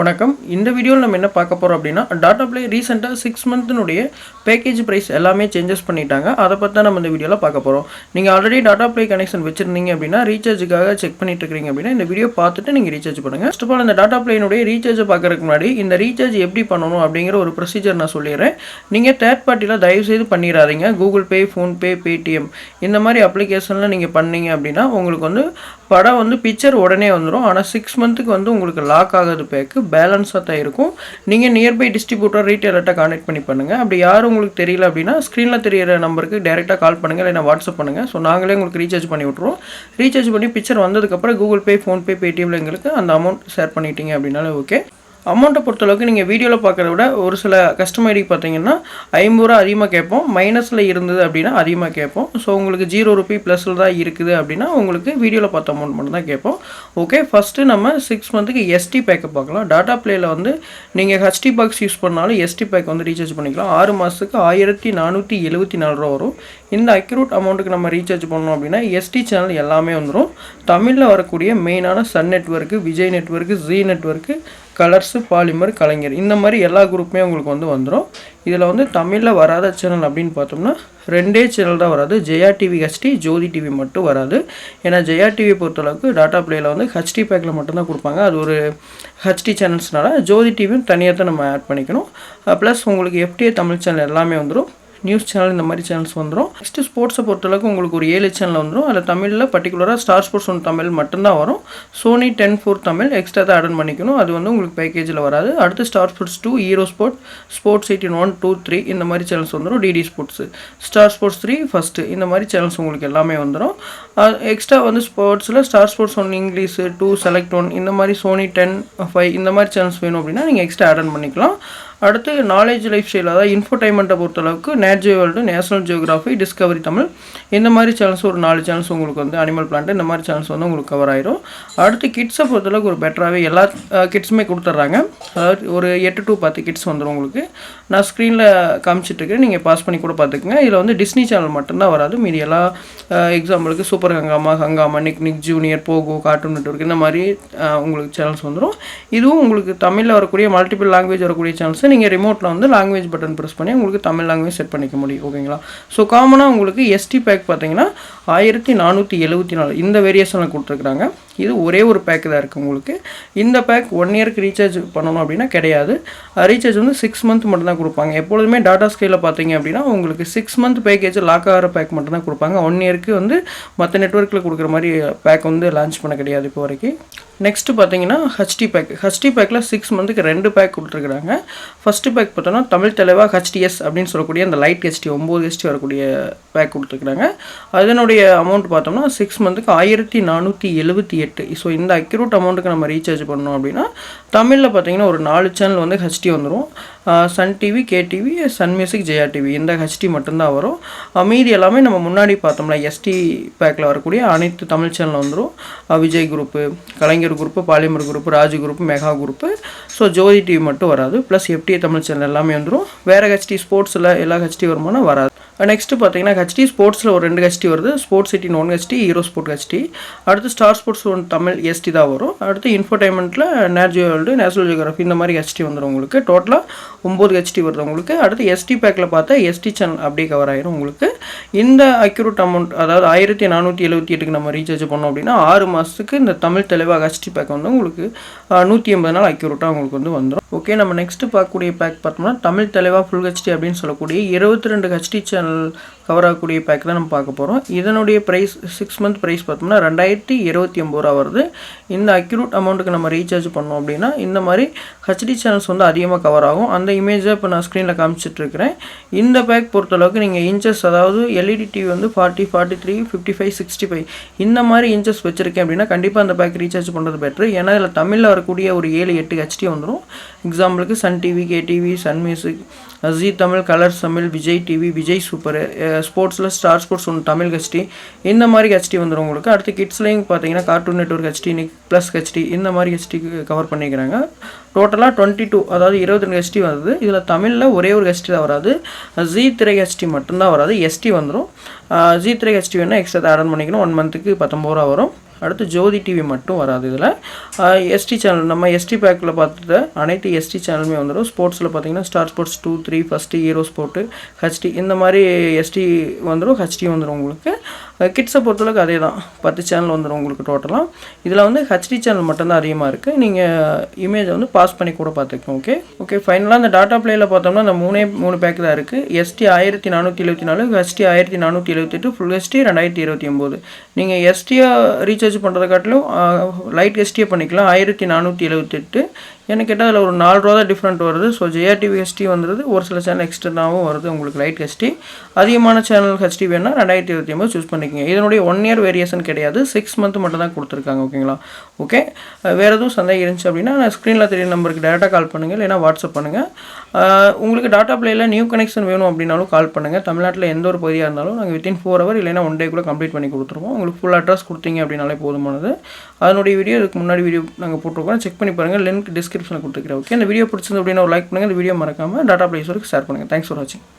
வணக்கம். இந்த வீடியோவில் நம்ம என்ன பார்க்க போகிறோம் அப்படின்னா டாட்டா ப்ளே ரீசெண்டாக சிக்ஸ் மந்த்தினுடைய பேக்கேஜ் ப்ரைஸ் எல்லாமே சேஞ்சஸ் பண்ணிட்டாங்க. அதை பற்றி தான் நம்ம இந்த வீடியோவில் பார்க்க போகிறோம் நீங்கள் ஆல்ரெடி டாட்டா ப்ளே கனெக்ஷன் வச்சிருந்தீங்க அப்படின்னா ரீசார்ஜுக்காக செக் பண்ணிட்டு இருக்கீங்க அப்படின்னா இந்த வீடியோ பார்த்துட்டு நீங்கள் ரீசார்ஜ் பண்ணுங்கள் ஃபஸ்ட் ஆஃப் ஆல் இந்த டாட்டா பிளேனுடைய ரீசார்ஜை பார்க்கறதுக்கு முன்னாடி இந்த ரீசார்ஜ் எப்படி பண்ணணும் அப்படிங்கிற ஒரு ப்ரொசீஜர் நான் சொல்லிடுறேன். நீங்கள் தேர்ட் பார்ட்டியில் தயவுசெய்து பண்ணிடாதீங்க. கூகுள் பே ஃபோன்பே பேடிஎம் இந்த மாதிரி அப்ளிகேஷனில் நீங்கள் பண்ணீங்க அப்படின்னா உங்களுக்கு வந்து படம் வந்து பிக்சர் உடனே வந்துடும் ஆனால் சிக்ஸ் மந்த்துக்கு வந்து உங்களுக்கு லாக் ஆகாது பேக்கு பேலன்ஸாக தான் இருக்கும். நீங்கள் நியர்பை டிஸ்ட்ரிபியூட்டர் ரீட்டைலர்கிட்ட கான்டெக்ட் பண்ணி பண்ணுங்கள் அப்படி யாரும் உங்களுக்கு தெரியல அப்படின்னா ஸ்க்ரீனில் தெரியிற நம்பருக்கு டேரெக்டாக கால் பண்ணுங்கள் இல்லைனா வாட்ஸ்அப் பண்ணுங்கள் ஸோ நாங்களே உங்களுக்கு ரீசார்ஜ் பண்ணி விட்ருவோம் ரீசார்ஜ் பண்ணி பிக்சர் வந்ததுக்கப்புறம் கூகுள் பே ஃபோன்பே பேடிஎம்ல எங்களுக்கு அந்த அமௌண்ட் ஷேர் பண்ணிட்டீங்க அப்படின்னாலே ஓகே அமௌண்ட்டை பொறுத்தளவுக்கு நீங்கள் வீடியோவில் பார்க்குறத விட ஒரு சில கஸ்டமர் ஐடி பார்த்தீங்கன்னா ஐம்பது ரூபா அதிகமாக கேட்போம். மைனஸில் இருந்தது அப்படின்னா அதிகமாக கேட்போம். ஸோ உங்களுக்கு ஜீரோ ருபி ப்ளஸில் தான் இருக்குது அப்படின்னா உங்களுக்கு வீடியோவில் பார்த்த அமௌண்ட் மட்டும் தான் கேட்போம். ஓகே ஃபஸ்ட்டு நம்ம சிக்ஸ் மந்த்துக்கு எஸ்டி பேக்கை பார்க்கலாம். டாட்டா ப்ளேயில் வந்து நீங்கள் ஹச்டி பாக்ஸ் யூஸ் பண்ணாலும் எஸ்டி பேக் வந்து ரீசார்ஜ் பண்ணிக்கலாம். ஆறு மாதத்துக்கு ஆயிரத்தி நானூற்றி எழுபத்தி நாலு ரூபா வரும். இந்த அக்யூரேட் அமௌண்ட்டுக்கு நம்ம ரீசார்ஜ் பண்ணோம் அப்படின்னா எஸ்டி சேனல் எல்லாமே வந்துடும் தமிழில் வரக்கூடிய மெயினான Sun network Vijay network Zee network Colors Polimer Kalaignar. இந்த மாதிரி எல்லா குரூப்புமே உங்களுக்கு வந்து வந்துடும் இதில் வந்து தமிழில் வராத சேனல் அப்படின்னு பார்த்தோம்னா ரெண்டே சேனல் தான் வராது. Jaya TV HD Jothi TV மட்டும் வராது. ஏன்னா ஜெயா டிவி பொறுத்தளவுக்கு டாட்டா ப்ளேயில் வந்து ஹெச்டி பேக்கில் மட்டும்தான் கொடுப்பாங்க. அது ஒரு ஹெச்டி சேனல்ஸ்னால ஜோதி டிவியும் தனியாக தான் நம்ம ஆட் பண்ணிக்கணும். ப்ளஸ் உங்களுக்கு எஃப்டிஏ தமிழ் சேனல் எல்லாமே வந்துடும் நியூஸ் சேனல் இந்த மாதிரி சேனல்ஸ் வந்துடும் நெக்ஸ்ட் ஸ்போர்ட்ஸை பொறுத்தளவுக்கு உங்களுக்கு ஒரு ஏழு சேனல் வந்துடும் அதில் தமிழில் பர்டிகுலராக ஸ்டார் ஸ்போர்ட்ஸ் ஒன் தமிழ் மட்டும்தான் வரும். Sony Ten four Tamil extra தான் அட்டன் பண்ணிக்கணும். அது வந்து உங்களுக்கு பேக்கேஜில் வராது. அடுத்து Star Sports two Hero sport sports eighteen one two three இந்த மாதிரி சேனல்ஸ் வந்துடும் DD sports Star Sports three first இந்த மாதிரி சேனல்ஸ் உங்களுக்கு எல்லாமே வந்துடும் எக்ஸ்ட்ரா வந்து ஸ்போர்ட்ஸில் Star Sports one English two select one இந்த மாதிரி சோனி டென் ஃபைவ் இந்த மாதிரி சேனல்ஸ் வேணும் அப்படின்னா நீங்கள் எக்ஸ்ட்ரா அட்டன் பண்ணிக்கலாம். அடுத்து நாலேஜ் லைஃப் ஸ்டைல் அதாவது இன்ஃபர்டைன்மெண்ட்டை பொறுத்தளவுக்கு Nat world National geography Discovery Tamil இந்த மாதிரி சேனல்ஸ் ஒரு நாலு சேனல்ஸ் உங்களுக்கு வந்து அனிமல் பிளான்ட் இந்த மாதிரி சேனல்ஸ் வந்து உங்களுக்கு கவர் ஆயிரும். அடுத்து கிட்ஸை பொறுத்தளவுக்கு ஒரு பெட்டராகவே எல்லா கிட்ஸுமே கொடுத்துட்றாங்க. அதாவது ஒரு எட்டு டு பத்து கிட்ஸ் வந்துடும் உங்களுக்கு. நான் ஸ்க்ரீனில் காமிச்சிட்ருக்கேன் நீங்கள் பாஸ் பண்ணி கூட பார்த்துக்குங்க. இதில் வந்து டிஸ்னி சேனல் மட்டும்தான் வராது. மீதி எல்லா எக்ஸாம்பிளுக்கு super Hungama Hungama Nick Nick junior Pogo cartoon network இந்த மாதிரி உங்களுக்கு சேனல்ஸ் வந்துடும் இதுவும் உங்களுக்கு தமிழில் வரக்கூடிய மல்டிபிள் லாங்குவேஜ் வரக்கூடிய சேனல்ஸ் நீங்கள் ரிமோட்டில் வந்து லாங்குவேஜ் பட்டன் ப்ரெஸ் பண்ணி உங்களுக்கு தமிழ் லாங்குவேஜ் செட் பண்ணிக்க முடியும் ஓகேங்களா ஸோ காமனாக உங்களுக்கு எஸ்டி பேக் பார்த்தீங்கன்னா ஆயிரத்தி நானூற்றி எழுபத்தி நாலு. இந்த வேரியேஷனில் கொடுத்துருக்குறாங்க. இது ஒரே ஒரு பேக் தான் இருக்குது உங்களுக்கு. இந்த பேக் ஒன் இயர்க்கு ரீசார்ஜ் பண்ணணும் அப்படின்னா கிடையாது. ரீசார்ஜ் வந்து சிக்ஸ் மந்த் மட்டும்தான் கொடுப்பாங்க. எப்பொழுதுமே டாடா ஸ்கேலில் பார்த்தீங்க அப்படின்னா உங்களுக்கு சிக்ஸ் மந்த் பேக்கேஜ் லாக் ஆகிற பேக் மட்டும்தான் கொடுப்பாங்க. ஒன் இயருக்கு வந்து மற்ற நெட்ஒர்க்கில் கொடுக்குற மாதிரி பேக் வந்து லான்ச் பண்ண கிடையாது இப்போ வரைக்கும். நெக்ஸ்ட்டு பார்த்தீங்கன்னா ஹச்டி பேக் ஹச்டி பேக்கில் சிக்ஸ் மந்த்துக்கு ரெண்டு பேக் கொடுத்துருக்குறாங்க. ஃபஸ்ட்டு பேக் பார்த்தோன்னா தமிழ் தலைவா ஹச்டிஎஸ் அப்படின்னு சொல்லக்கூடிய அந்த லைட் ஹெச்டி ஒம்பது ஹெச்டி வரக்கூடிய பேக் கொடுத்துருக்குறாங்க. அதனுடைய அமௌண்ட் பார்த்தோம்னா சிக்ஸ் மந்த்துக்கு ஆயிரத்தி நானூற்றி எழுபத்தி எட்டு. ஸோ இந்த அக்யூரேட் அமௌண்ட்டுக்கு நம்ம ரீசார்ஜ் பண்ணோம் அப்படின்னா தமிழில் பார்த்தீங்கன்னா ஒரு நாலு சேனல் வந்து ஹெச்டி வந்துடும் Sun TV KTV Sun music Jaya TV இந்த ஹச்டி மட்டும்தான் வரும். மீதி எல்லாமே நம்ம முன்னாடி பார்த்தோம்னா எஸ்டி பேக்கில் வரக்கூடிய அனைத்து தமிழ் சேனல் வந்துடும் Vijay group Kalaignar group Polimer group Raj group mega group so Jothi TV மட்டும் வராது. ப்ளஸ் எஃப்டிஏ தமிழ் சேனல் எல்லாமே வந்துடும் வேறு ஹெச்டி ஸ்போர்ட்ஸில் எல்லா ஹெச்டி வருமானா வராது. Uh, நெக்ஸ்ட்டு பார்த்தீங்கன்னா ஹெச்டி ஸ்போர்ட்ஸில் ஒரு ரெண்டு ஹெச்டி வருது. Sports city one HD Hero sport HD அடுத்து Star Sports one Tamil SD தான் வரும். அடுத்து இன்ஃபர்டைன்மெண்ட்டில் Nat Geo world National geography இந்த மாதிரி ஹெச்டி வந்துடும் உங்களுக்கு. டோட்டலாக ஒம்பது ஹெச்டி வருது உங்களுக்கு. அடுத்து எஸ்டி பேக்கில் பார்த்தா எஸ்டி சேனல் அப்படியே கவர் ஆயிரும் உங்களுக்கு. இந்த அக்யூரேட் அமௌண்ட் அதாவது ஆயிரத்தி நானூற்றி எழுபத்தி எட்டுக்கு நம்ம ரீசார்ஜ் பண்ணோம் அப்படின்னா ஆறு மாதத்துக்கு இந்த தமிழ் தெளிவாக ஹெச்டி பேக் வந்து உங்களுக்கு நூற்றி ஐம்பது நாள் அக்யூரேட்டாக உங்களுக்கு வந்து வந்துடும் ஓகே நம்ம நெக்ஸ்ட்டு பார்க்கக்கூடிய பேக் பார்த்தோம்னா தமிழ் தலைவா ஃபுல் ஹெச்டி அப்படின்னு சொல்லக்கூடிய இருபத்தி ரெண்டு ஹெச்டி சேனல் கவர் ஆகக்கூடிய பேக் தான் நம்ம பார்க்க போகிறோம் இதனுடைய ப்ரைஸ் சிக்ஸ் மந்த் ப்ரைஸ் பார்த்தோம்னா ரெண்டாயிரத்தி இருபத்தி ஒம்பது ரூபா வருது. இந்த அக்யூரேட் அமௌண்ட்டுக்கு நம்ம ரீசார்ஜ் பண்ணோம் அப்படின்னா இந்த மாதிரி ஹெச்டி சேனல்ஸ் வந்து அதிகமாக கவர் ஆகும். அந்த இமேஜை இப்போ நான் ஸ்க்ரீனில் காமிச்சிட்ருக்கிறேன் இந்த பேக் பொறுத்தளவுக்கு நீங்கள் இன்ச்சஸ் அதாவது எல்இடி டிவி வந்து forty forty three fifty five sixty five இந்த மாதிரி இன்ச்சஸ் வச்சுருக்கேன் அப்படின்னா கண்டிப்பாக அந்த பேக் ரீசார்ஜ் பண்ணுறது பெட்ரு ஏன்னா இதில் தமிழில் வரக்கூடிய ஒரு ஏழு எட்டு ஹெச்டி வந்துடும் எக்ஸாம்பிளுக்கு Sun TV KTV Sun music Zee Tamil Colors Tamil Vijay TV Vijay super ஸ்போர்ட்ஸில் ஸ்டார் ஸ்போர்ட்ஸ் ஒன்று தமிழ் ஹெச்டி இந்த மாதிரி ஹெச்டி வந்துடும் உங்களுக்கு. அடுத்து கிட்ஸ்லேயும் பார்த்தீங்கன்னா cartoon network HD Nick plus HD இந்த மாதிரி ஹெச்டி கவர் பண்ணிக்கிறாங்க. டோட்டலாக டுவெண்ட்டி டூ அதாவது இருபத்தி ரெண்டு ஹெச்டி வருது இதில் தமிழில் ஒரே ஒரு ஹெச்டி தான் வராது. ஜி திரை ஹெச்டி மட்டும்தான் வராது. எஸ்டி வந்துடும் ஜி திரை ஹெச்டி வேணால் எக்ஸ்ட்ரா ஆட் பண்ணிக்கணும். ஒன் மந்த்துக்கு பத்தொம்பது ரூபா வரும். அடுத்து ஜோதி டிவி மட்டும் வராது இதில். எஸ்டி சேனல் நம்ம எஸ்டி பேக்கில் பார்த்துட்டு அனைத்து எஸ்டி சேனலுமே வந்துடும் ஸ்போர்ட்ஸில் பார்த்தீங்கன்னா Star Sports two three first Hero sport HD இந்த மாதிரி எஸ்டி வந்துடும் ஹெச்டி வந்துடும் உங்களுக்கு. கிட்ஸை பொறுத்தளவுக்கு அதே தான் பத்து சேனல் வந்துடும் உங்களுக்கு டோட்டலாக இதில் வந்து ஹெச்டி சேனல் மட்டும்தான் அதிகமாக இருக்குது நீங்கள் இமேஜை வந்து பாஸ் பண்ணி கூட பார்த்துக்கோங்க ஓகே ஓகே ஃபைனலாக அந்த டாட்டா ப்ளேயில் பார்த்தோம்னா அந்த மூணே மூணு பேக் தான் இருக்குது எஸ்டி ஆயிரத்தி நானூற்றி எழுபத்தி நாலு ஹெச்டி ஆயிரத்தி நானூற்றி எழுபத்தெட்டு ஃபுல் ஹெச்டி ரெண்டாயிரத்தி இருபத்தி ஒம்பது நீங்கள் எஸ்டியாக ரீசார்ஜ் பண்ணுறதை காட்டிலும் லைட் எஸ்டியை பண்ணிக்கலாம். ஆயிரத்தி நானூற்றி எழுபத்தெட்டு எனக்கு கேட்டால் அதில் ஒரு நாலு ரூபா தான் டிஃப்ரெண்ட் வருது. ஸோ ஜேஆர்டிவி ஹெச்டி வந்துடுது ஒரு சில சேனல் எக்ஸ்டர்னாகவும் வருது. உங்களுக்கு லைட் ஹெச்டி அதிகமான சேனல் ஹெச்டி வேணால் ரெண்டாயிரத்தி இருபத்தி ஒம்பது சூஸ் பண்ணிக்கோங்க. இதனுடைய ஒன் இயர் வேரியேஷன் கிடையாது. சிக்ஸ் மந்த் மட்டும் தான் கொடுத்துருக்காங்க. ஓகேங்களா ஓகே வேறு எதுவும் சந்தேகம் இருந்துச்சு அப்படின்னா நான் ஸ்க்ரீனில் தெரிய நம்பருக்கு டேரெக்டாக கால் பண்ணுங்கள் இல்லைனா வாட்ஸ்அப் பண்ணுங்கள் உங்களுக்கு டாட்டா பிளேயில் நியூ கனெக்ஷன் வேணும் அப்படின்னாலும் கால் பண்ணுங்கள் தமிழ்நாட்டில் எந்த ஒரு பகுதியாக இருந்தாலும் நாங்கள் வித்தின் ஃபோர் ஹவர் இல்லைனா ஒன் டே கூட கம்ப்ளீட் பண்ணி கொடுத்துருவோம். உங்களுக்கு ஃபுல் அட்ரஸ் கொடுத்தீங்க அப்படின்னாலே போதுமானது. அதனுடைய வீடியோ இதுக்கு முன்னாடி வீடியோ நாங்கள் போட்டிருக்கோம். செக் பண்ணி பாருங்கள் லிங்க் டிஸ்கிரிப்ஷனில் கொடுத்துருக்கேன் ஓகே இந்த வீடியோ பிடிச்சிருந்து அப்படின்னா ஒரு லைக் பண்ணுங்கள் இந்த வீடியோ மறக்காமல் டாட்டா பிளேஸ் வரைக்கும் ஷேர் பண்ணுங்கள் தேங்க்ஸ் ஃபார் வாட்சிங்